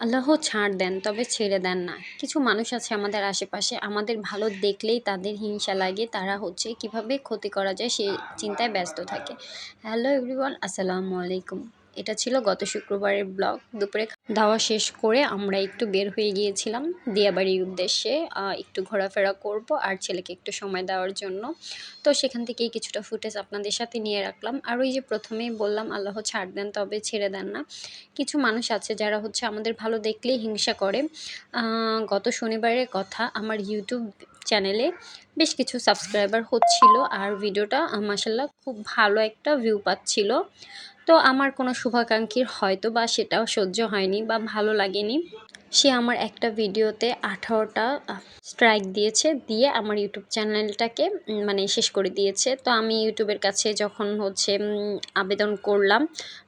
আল্লাহ ছাড় দেন, তবে ছেড়ে দেন না। কিছু মানুষ আছে আমাদের আশেপাশে, আমাদের ভালো দেখলেই তাদের হিংসা লাগে। তারা হচ্ছে কীভাবে ক্ষতি করা যায় সে চিন্তায় ব্যস্ত থাকে। হ্যালো এভরিওয়ান আসসালামু আলাইকুম। এটা ছিল গত শুক্রবারের ব্লগ। দুপুরে দাওয়া শেষ করে আমরা একটু বের হয়ে গিয়েছিলাম দিয়াবাড়ির উদ্দেশ্যে একটু ঘোরাফেরা করব আর ছেলেকে একটু সময় দেওয়ার জন্য। তো সেখান থেকেই কিছুটা ফুটেজ আপনাদের সাথে নিয়ে রাখলাম। আর ওই যে প্রথমেই বললাম, আল্লাহ ছাড় দেন, তবে ছেড়ে দেন না। কিছু মানুষ আছে যারা হচ্ছে আমাদের ভালো দেখলেই হিংসা করে। গত শনিবারের কথা, আমার ইউটিউব চ্যানেলে বেশ কিছু সাবস্ক্রাইবার হচ্ছিল আর ভিডিওটা মাসাল্লাহ খুব ভালো একটা ভিউ পাচ্ছিল। তো আমার কোনো শুভাকাঙ্ক্ষীর হয়তো বা সেটাও সহ্য হয়নি বা ভালো লাগেনি। সে আমার একটা ভিডিওতে আঠারোটা স্ট্রাইক দিয়েছে, দিয়ে আমার ইউটিউব চ্যানেলটাকে মানে শেষ করে দিয়েছে। তো আমি ইউটিউবের কাছে যখন হচ্ছে আবেদন করলাম,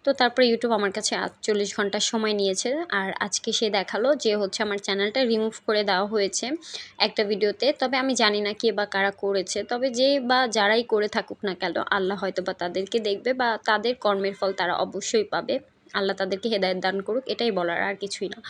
তো তারপরে ইউটিউব আমার কাছে আটচল্লিশ ঘণ্টা সময় নিয়েছে। আর আজকে সে দেখাল যে হচ্ছে আমার চ্যানেলটা রিমুভ করে দেওয়া হয়েছে একটা ভিডিওতে। তবে আমি জানি না কে বা কারা করেছে। তবে যে বা যারাই করে থাকুক না কেন, আল্লাহ হয়তো বা তাদেরকে দেখবে বা তাদের কর্মের ফল তারা অবশ্যই পাবে। আল্লাহ তাদেরকে হেদায়ত দান করুক, এটাই বলার আর কিছুই না।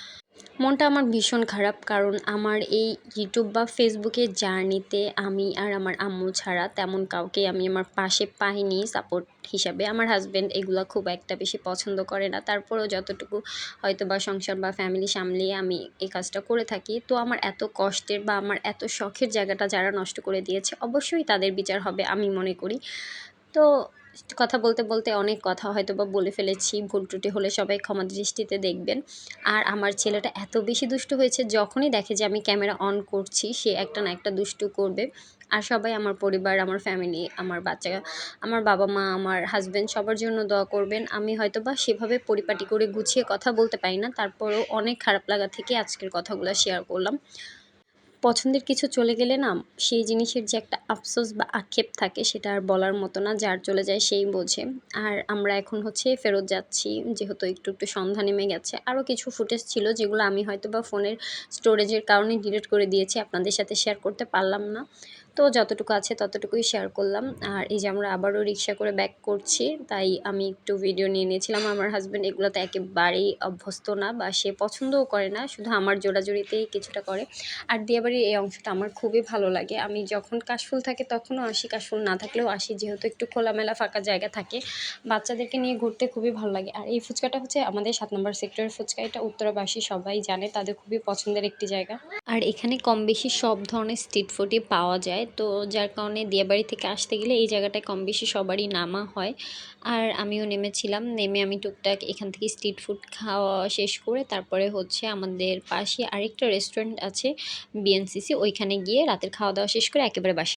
মনটা আমার ভীষণ খারাপ কারণ আমার এই ইউটিউব বা ফেসবুকের জার্নিতে আমি আর আমার আম্মু ছাড়া তেমন কাউকে আমি আমার পাশে পাইনি সাপোর্ট হিসাবে। আমার হাজব্যান্ড এগুলো খুব একটা বেশি পছন্দ করে না। তারপরেও যতটুকু হয়তো বা সংসার বা ফ্যামিলি সামলিয়ে আমি এই কাজটা করে থাকি, তো আমার এত কষ্টের বা আমার এত শখের জায়গাটা যারা নষ্ট করে দিয়েছে, অবশ্যই তাদের বিচার হবে আমি মনে করি। তো কথা বলতে বলতে অনেক কথা হয়তো বা বলে ফেলেছি। ভুল ত্রুটি হলে সবাই ক্ষমা দৃষ্টিতে দেখবেন। আর আমার ছেলেটা এত বেশি দুষ্টু হয়েছে, যখনই দেখে যে আমি ক্যামেরা অন করছি, সে একটা না একটা দুষ্টু করবে। আর সবাই আমার পরিবার, আমার ফ্যামিলি আমার বাচ্চা, আমার বাবা মা, আমার হাজব্যান্ড সবার জন্য দোয়া করবেন। আমি হয়তো বা সেভাবে পরিপাটি করে গুছিয়ে কথা বলতে পারি না। তারপরেও অনেক খারাপ লাগা থেকে আজকের কথাগুলো শেয়ার করলাম। পছন্দের কিছু চলে গেলে না, সেই জিনিসের যে একটা আফসোস বা আক্ষেপ থাকে সেটা আর বলার মতো না, যার চলে যায় সেই বোঝে। আর আমরা এখন হচ্ছে ফেরত যাচ্ছি, যেহেতু একটু একটু সন্ধ্যা নেমে গেছে। আরও কিছু ফুটেজ ছিল যেগুলো আমি হয়তো বা ফোনের স্টোরেজের কারণে ডিলিট করে দিয়েছি, আপনাদের সাথে শেয়ার করতে পারলাম না। তো যতটুকু আছে ততটুকুই শেয়ার করলাম। আর এই যে আমরা আবারও রিক্সা করে ব্যাক করছি, তাই আমি একটু ভিডিও নিয়ে নিয়েছিলাম। আমার হাজব্যান্ড এগুলোতে একেবারেই অভ্যস্ত না বা সে পছন্দও করে না, শুধু আমার জোড়াজুড়িতেই কিছুটা করে। আর দিয়াবাড়ির এই অংশটা আমার খুবই ভালো লাগে। আমি যখন কাশফুল থাকে তখনও আসি, কাশফুল না থাকলেও আসি। যেহেতু একটু খোলামেলা ফাঁকা জায়গা থাকে, বাচ্চাদেরকে নিয়ে ঘুরতে খুবই ভালো লাগে। আর এই ফুচকাটা হচ্ছে আমাদের সাত নম্বর সেক্টরের ফুচকা। এটা উত্তরাবাসী সবাই জানে, তাদের খুবই পছন্দের একটি জায়গা। আর এখানে কম বেশি সব ধরনের স্ট্রিট ফুডই পাওয়া যায় তো যার কারণে দিয়াবাড়ি থেকে আসতে গেলে এই জায়গাটায় কম বেশি সবারই নামা হয়। আর আমিও নেমেছিলাম, নেমে আমি টুকটাক এখান থেকে স্ট্রিট ফুড খাওয়া শেষ করে তারপরে হচ্ছে আমাদের পাশে আরেকটা রেস্টুরেন্ট আছে বিএনসিসি ওইখানে গিয়ে রাতের খাওয়া দাওয়া শেষ করে একেবারে বাসে